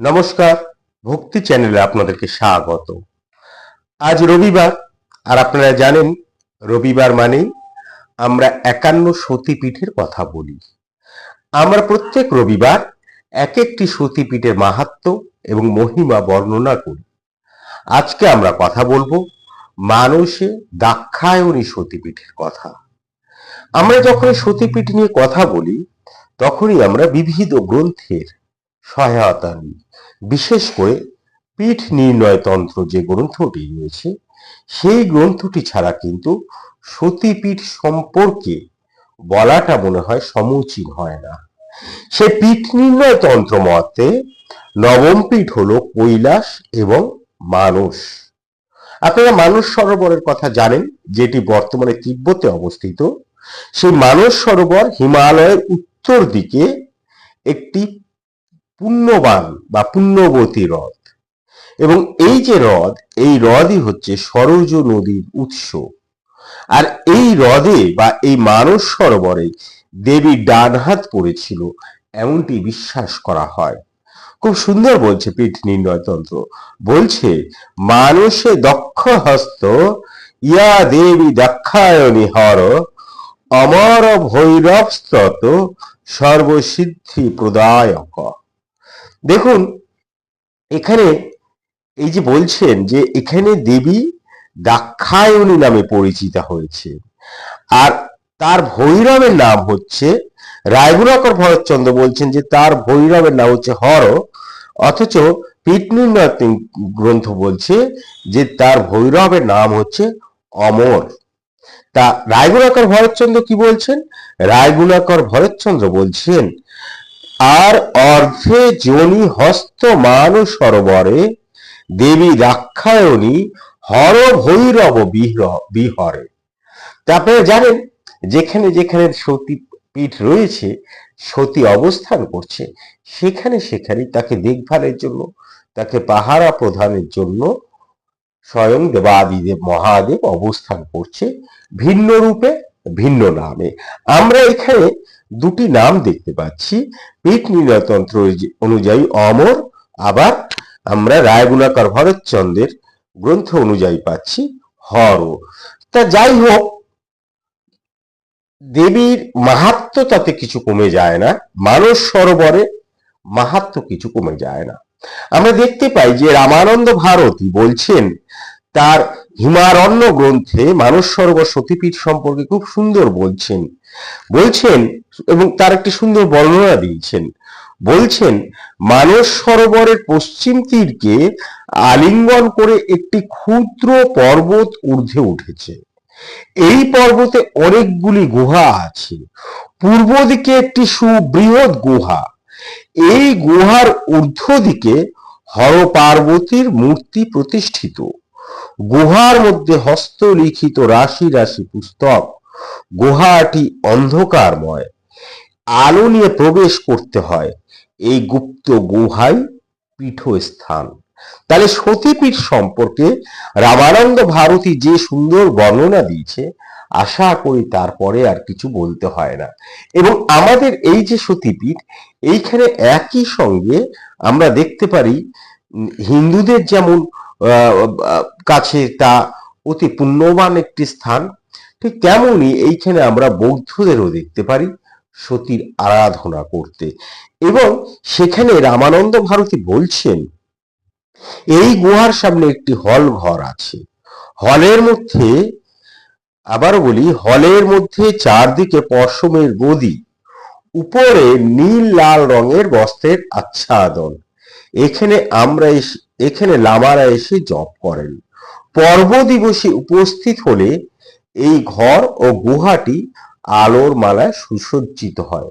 নমস্কার, ভক্তি চ্যানেলে আপনাদেরকে স্বাগত। আজ রবিবার, আর আপনারা জানেন, রবিবার মানেই আমরা একান্ন সতীপীঠের কথা বলি। আমরা প্রত্যেক রবিবার এক একটি সতীপীঠের মাহাত্ম্য এবং মহিমা বর্ণনা করি। আজকে আমরা কথা বলব মানুষে দাক্ষায়ণী সতীপীঠের কথা। আমরা যখন সতীপীঠ নিয়ে কথা বলি, তখনই আমরা বিবিধ গ্রন্থের সহায়তা নিই বিশেষ করে পীঠ নির্ণয় তন্ত্র যে গ্রন্থটি রয়েছে, সেই গ্রন্থটি ছাড়া কিন্তু সতীপীঠ সম্পর্কে বলাটা মনে হয় সমুচীন হয় না। সে পীঠ নির্ণয় তন্ত্র মতে নবম পীঠ হলো কৈলাস এবং মানস। আপনারা মানস সরোবরের কথা জানেন, যেটি বর্তমানে তিব্বতে অবস্থিত। সেই মানস সরোবর হিমালয়ের উত্তর দিকে একটি পুণ্যবান বা পুণ্যবতী হ্রদ। এবং এই যে হ্রদ, এই হ্রদই হচ্ছে সরজ নদীর উৎস। আর এই হ্রদে বা এই মানস সরোবরে দেবী ডান হাত পড়েছিল, এমনটি বিশ্বাস করা হয়। খুব সুন্দর বলছে পীঠ নির্ণয় তন্ত্র বলছে মানুষে দক্ষ হস্ত, ইয়া দেবী দক্ষায়নী হর অমর ভৈরব স্তত, সর্বসিদ্ধি প্রদায়ক। দেখুন, এখানে এই যে বলছেন যে এখানে দেবী দাক্ষায়ণী নামে পরিচিতা হয়েছে। আর তার ভৈরবের নাম হচ্ছে, রায়গুণাকর ভরতচন্দ্র বলছেন যে তার ভৈরবের নাম হচ্ছে হর, অথচ পিটনির্ণয় গ্রন্থ বলছে যে তার ভৈরবের নাম হচ্ছে অমর। তা রায়গুণাকর ভরতচন্দ্র কি বলছেন? রায়গুণাকর ভরতচন্দ্র বলছেন আর অর্ধে জনি হস্ত মান সরোবরে দেবী দাক্ষায়ণী হর ভৈরব বিহরে। তা আপনারা জানেন, যেখানে যেখানে সতী পীঠ রয়েছে, সতী অবস্থান করছে, সেখানে সেখানে তাকে দেখভালের জন্য, তাকে পাহারা প্রদানের জন্য স্বয়ং দেবাদিদেব মহাদেব অবস্থান করছে ভিন্ন রূপে। ভিন্ন নামে। আমরা এখানে দুটি নাম দেখতে পাচ্ছি। পীঠ নির্ণয়তন্ত্র অনুযায়ী অমর, আবার আমরা রায়গুণাকর ভরতচন্দ্রের গ্রন্থ অনুযায়ী পাচ্ছি হর। তা যাই হোক, দেবীর মাহাত্ম তাতে কিছু কমে যায় না, মানস সরোবরে মাহাত্ম কিছু কমে যায় না। আমরা দেখতে পাই যে রামানন্দ ভারতী বলছেন, তার হিমারণ্য গ্রন্থে মানস সরোবর সতীপীঠ সম্পর্কে খুব সুন্দর বলছেন। বলছেন এবং তার একটি সুন্দর বর্ণনা দিয়েছেন। বলছেন, মানস সরোবরের পশ্চিম তীরকে আলিঙ্গন করে একটি ক্ষুদ্র পর্বত ঊর্ধ্বে উঠেছে। এই পর্বতে অনেকগুলি গুহা আছে। পূর্ব দিকে একটি সুবৃহৎ গুহা। এই গুহার ঊর্ধ্ব দিকে হর পার্বতীর মূর্তি প্রতিষ্ঠিত। গুহার মধ্যে হস্তলিখিত রাশি রাশি পুস্তক। গুহাটি অন্ধকারময়। আলো নিয়ে প্রবেশ করতে হয়। এই গুপ্ত গুহাই পীঠস্থান। তাহলে সতীপীঠ সম্পর্কে রামানন্দ ভারতী যে সুন্দর বর্ণনা দিয়েছে, আশা করি তারপরে আর কিছু বলতে হয় না। এবং আমাদের এই যে সতীপীঠ, এইখানে একই সঙ্গে আমরা দেখতে পারি হিন্দুদের যেমন কাছে তা অতি পুণ্যবান একটি স্থান। ঠিক তেমনই এইখানে আমরা বৌদ্ধদেরও দেখতে পারি সতীর আরাধনা করতে। এবং সেখানে রামানন্দ ভারতী বলছেন, এই গুহার সামনে একটি হল ঘর আছে। হলের মধ্যে আবার বলি, হলের মধ্যে চারদিকে পশমের গদি, উপরে নীল লাল রঙের বস্ত্রের আচ্ছাদন। এখানে আমরা এখানে লামারা এসে জপ করেন। পর্ব দিবসে উপস্থিত হলে এই ঘর ও গুহাটি আলোর মালায় সুসজ্জিত হয়।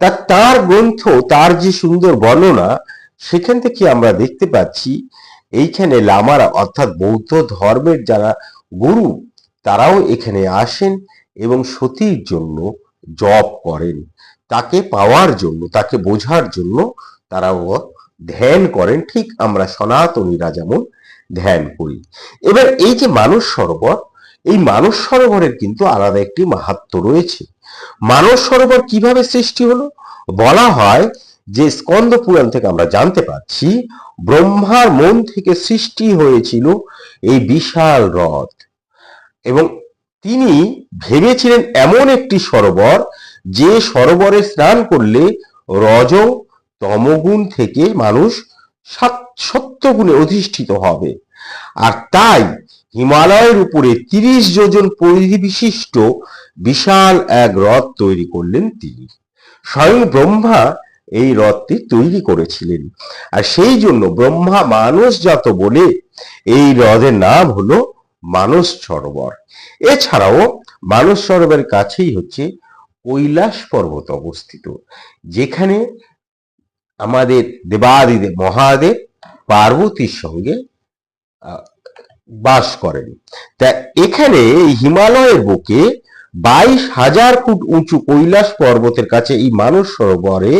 তা তার গ্রন্থ তার যে সুন্দর বর্ণনা, সেখান থেকে আমরা দেখতে পাচ্ছি, এইখানে লামারা অর্থাৎ বৌদ্ধ ধর্মের যারা গুরু, তারাও এখানে আসেন এবং সতীর জন্য জপ করেন। তাকে পাওয়ার জন্য, তাকে বোঝার জন্য তারাও ধ্যান করেন, ঠিক আমরা সনাতনীরা যেমন ধ্যান করি। এবার এই যে মানস সরোবর, এই মানস সরোবরের কিন্তু আলাদা একটি মাহাত্ম রয়েছে। মানস সরোবর কীভাবে সৃষ্টি হলো? বলা হয় যে স্কন্দ পুরাণ থেকে আমরা জানতে পারছি, ব্রহ্মার মন থেকে সৃষ্টি হয়েছিল এই বিশাল হ্রদ। এবং তিনি ভেবেছিলেন এমন একটি সরোবর, যে সরোবরে স্নান করলে রজ তমগুণ থেকে মানুষ সাত- সত্যগুণে অধিষ্ঠিত হবে। আর তাই হিমালয়ের উপরে তিরিশ যোজন পরিধি বিশিষ্ট বিশাল এক হ্রদ তৈরি করলেন তিনি। স্বয়ং ব্রহ্মা এই হ্রদটি তৈরি করেছিলেন। আর সেই জন্য ব্রহ্মা মানস যত বলে এই হ্রদের নাম হলো মানস সরোবর। এছাড়াও মানস সরোবরের কাছেই হচ্ছে কৈলাস পর্বত অবস্থিত, যেখানে আমাদের দেবাদিদেব মহাদেব পার্বতীর সঙ্গে বাস করেন। তা এখানে হিমালয়ের বুকে বাইশ হাজার ফুট উঁচু কৈলাস পর্বতের কাছে এই মানস সরোবরে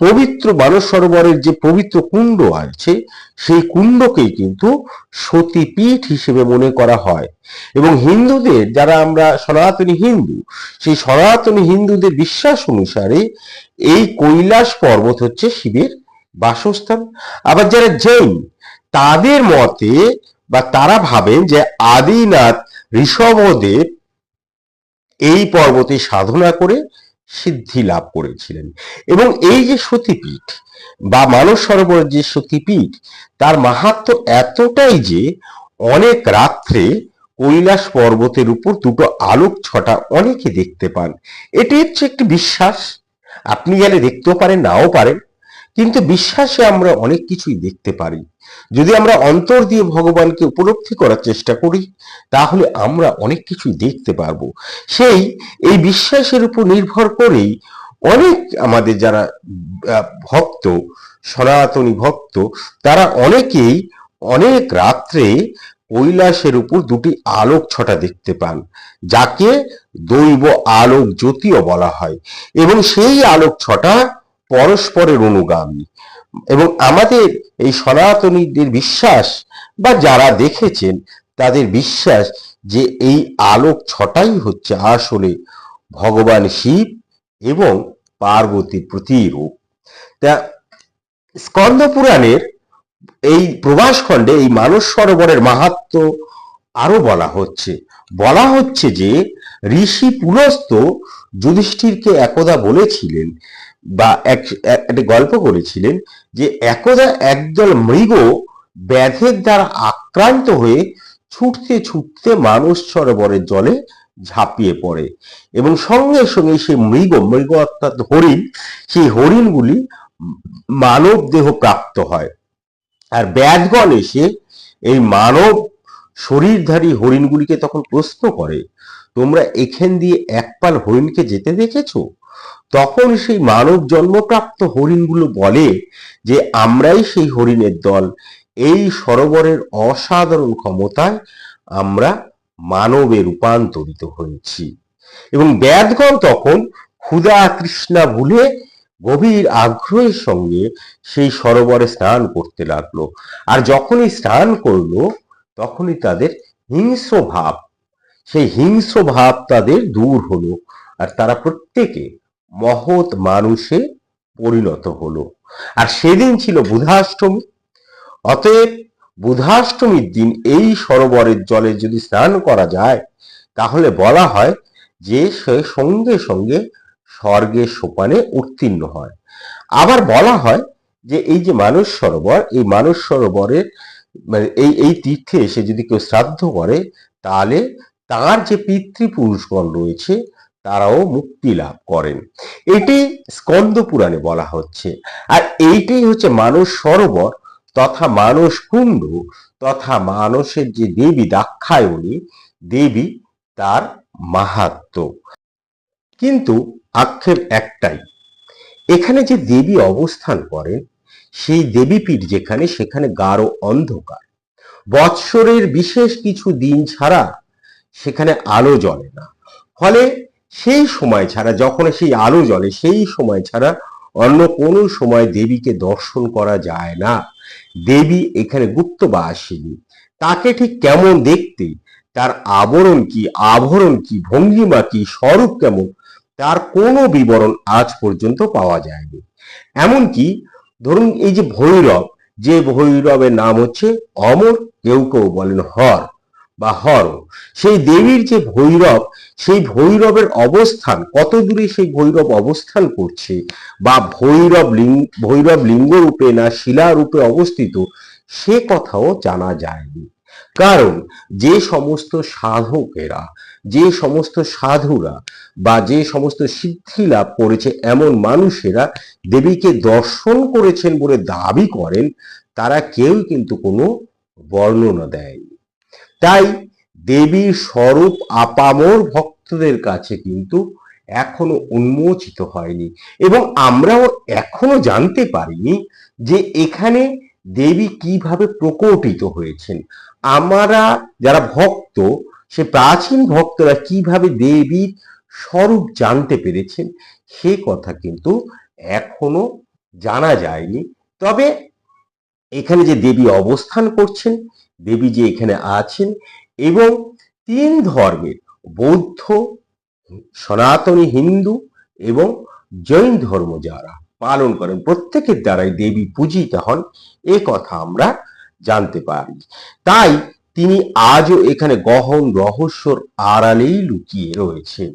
পবিত্র মানস সরোবরের যে পবিত্র কুণ্ড আছে, সেই কুণ্ডকেই কিন্তু সতীপীঠ হিসেবে মনে করা হয়। এবং হিন্দুদের, যারা আমরা সনাতনী হিন্দু, সেই সনাতনী হিন্দুদের বিশ্বাস অনুসারে এই কৈলাস পর্বত হচ্ছে শিবের বাসস্থান। আবার যারা জৈন, তাদের মতে বা তারা ভাবেন যে আদিনাথ ঋষভদেব এই পর্বতে সাধনা করে সিদ্ধি লাভ করেছিলেন। এবং এই যে সতীপীঠ বা মানস সরোবরের যে সতীপীঠ, তার মাহাত্ম এতটাই যে অনেক রাত্রে কৈলাস পর্বতের উপর দুটো আলোক ছটা অনেকে দেখতে পান। এটি হচ্ছে একটি বিশ্বাস। আপনি গেলে দেখতেও পারেন, নাও পারেন। কিন্তু বিশ্বাসে আমরা অনেক কিছুই দেখতে পারি। যদি আমরা অন্তর দিয়ে ভগবানকে উপলব্ধি করার চেষ্টা করি, তাহলে আমরা অনেক কিছুই দেখতে পারব। সেই, এই বিশ্বাসের উপর নির্ভর করেই অনেক আমাদের যারা ভক্ত, সনাতনী ভক্ত, তারা অনেকেই অনেক রাত্রে কৈলাসের উপর দুটি আলোক ছটা দেখতে পান, যাকে দৈব আলোক জ্যোতিও বলা হয়। এবং সেই আলোক ছটা পরস্পরের অনুগামী। এবং আমাদের এই সনাতনীদের বিশ্বাস বা যারা দেখেছেন তাদের বিশ্বাস যে এই আলোক ছটাই হচ্ছে আসলে ভগবান শিব এবং পার্বতী প্রতিরূপ। তা স্কন্দ পুরাণের এই প্রবাস খণ্ডে এই মানস সরোবরের মাহাত্ম আরও বলা হচ্ছে। বলা হচ্ছে যে ঋষি পুলস্ত যুধিষ্ঠিরকে একদা বলেছিলেন বা এক এক- একটি গল্প করেছিলেন যে একদা একদল মৃগ ব্যাধের দ্বারা আক্রান্ত হয়ে ছুটতে ছুটতে মানুষ সরোবরের জলে ঝাঁপিয়ে পড়ে। এবং সঙ্গে সঙ্গে সেই মৃগ মৃগ অর্থাৎ হরিণ, সেই হরিণগুলি মানব দেহ প্রাপ্ত হয়। আর ব্যাধগণ এসে এই মানব শরীরধারী হরিণগুলিকে তখন প্রশ্ন করে, তোমরা এখান দিয়ে একপাল হরিণকে যেতে দেখেছ? তখন সেই মানব জন্মপ্রাপ্ত হরিণগুলো বলে যে, আমরাই সেই হরিণের দল। এই সরোবরের অসাধারণ ক্ষমতায় আমরা মানবে রূপান্তরিত হয়েছি। এবং ব্যাধগণ তখন ক্ষুধা তৃষ্ণা ভুলে গভীর আগ্রহের সঙ্গে সেই সরোবরে স্নান করতে লাগল। আর যখনই স্নান করল, তখনই তাদের হিংস্র ভাব, সেই হিংস্র ভাব তাদের দূর হলো। আর তারা প্রত্যেকে মহৎ মানুষে পরিণত হলো। আর সেদিন ছিল বুধাষ্টমী। অতএব বুধাষ্টমীর দিন এই সরোবরের জলে যদি স্নান করা যায়, তাহলে বলা হয় যে সে সঙ্গে সঙ্গে স্বর্গের সোপানে উত্তীর্ণ হয়। আবার বলা হয় যে এই যে মানস সরোবর, এই মানস সরোবরের মানে এই এই তীর্থে এসে যদি কেউ শ্রাদ্ধ করে, তাহলে তার যে পিতৃপুরুষগণ রয়েছে তারাও মুক্তি লাভ করেন। এটি স্কন্দ পুরাণে বলা হচ্ছে। আর এইটাই হচ্ছে মানস সরোবর তথা মানস কুণ্ড তথা মানসের যে দেবী দাক্ষায়ণী, দেবী তার মাহাত্ম। কিন্তু আক্ষেপ একটাই, এখানে যে দেবী অবস্থান করেন, সেই দেবীপীঠ যেখানে, সেখানে গাঢ় অন্ধকার। বৎসরের বিশেষ কিছু দিন ছাড়া সেখানে আলো জ্বলে না। ফলে সেই সময় ছাড়া, যখন সেই আলো জ্বলে, সেই সময় ছাড়া অন্য কোনো সময় দেবীকে দর্শন করা যায় না। দেবী এখানে গুপ্তবাসিনী তাকে ঠিক কেমন দেখতে? তার আবরণ কি, আভরণ কি, ভঙ্গিমা কি, স্বরূপ কেমন? তার কোনো বিবরণ আজ পর্যন্ত পাওয়া যায়নি। এমনকি ধরুন এই যে ভৈরব, যে ভৈরবের নাম হচ্ছে অমর, কেউ কেউ বলেন হর। বা হর, সেই দেবীর যে ভৈরব, সেই ভৈরবের অবস্থান, কত দূরে সেই ভৈরব অবস্থান করছে? বা ভৈরব লিঙ্গ ভৈরব লিঙ্গ রূপে না শিলা রূপে অবস্থিত, সে কথাও জানা যায়নি। কারণ যে সমস্ত সাধকেরা, যে সমস্ত সাধুরা বা যে সমস্ত সিদ্ধি লাভ করেছে এমন মানুষেরা দেবীকে দর্শন করেছেন বলে দাবি করেন, তারা কেউ কিন্তু কোনো বর্ণনা দেয়নি। তাই দেবীর স্বরূপ আপামর ভক্তদের কাছে কিন্তু এখনও উন্মোচিত হয়নি এবং আমরাও এখনও জানতে পারিনি যে এখানে দেবী কীভাবে প্রকটিত হয়েছেন। আমরা যারা ভক্ত, সে প্রাচীন ভক্তরা কীভাবে দেবীর স্বরূপ জানতে পেরেছেন, সে কথা কিন্তু এখনও জানা যায়নি। তবে এখানে যে দেবী অবস্থান করছেন দেবী যে এখানে আছেন এবং তিন ধর্মের বৌদ্ধ, সনাতনী হিন্দু এবং জৈন ধর্ম যারা পালন করেন, প্রত্যেকের দ্বারাই দেবী পূজিত হন, এ কথা আমরা জানতে পারি। তাই তিনি আজও এখানে গহন রহস্যর আড়ালেই লুকিয়ে রয়েছেন।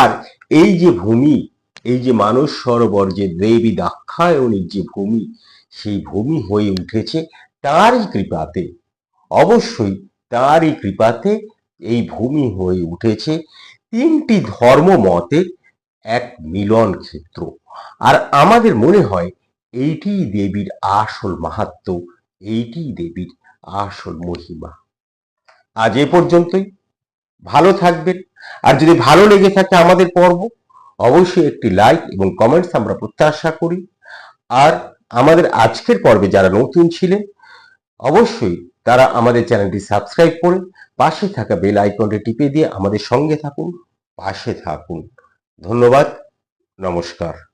আর এই যে ভূমি, এই যে মানস সরোবর যে দেবী দাক্ষায়ণীর যে ভূমি, সেই ভূমি হয়ে উঠেছে তারই কৃপাতে অবশ্যই তারই কৃপাতে এই ভূমি হয়ে উঠেছে তিনটি ধর্ম মতের এক মিলন ক্ষেত্র। আর আমাদের মনে হয় এইটি দেবীর আসল মাহাত্ম, এইটি দেবীর আসল মহিমা। আজ এ পর্যন্তই। ভালো থাকবেন। আর যদি ভালো লেগে থাকে আমাদের পর্ব, অবশ্যই একটি লাইক এবং কমেন্টস আমরা প্রত্যাশা করি। আর আমাদের আজকের পর্বে যারা নতুন ছিলেন, অবশ্যই তারা আমাদের চ্যানেলটি সাবস্ক্রাইব করে পাশে থাকা বেল আইকনটি টিপে দিয়ে আমাদের সঙ্গে থাকুন, পাশে থাকুন। ধন্যবাদ, নমস্কার।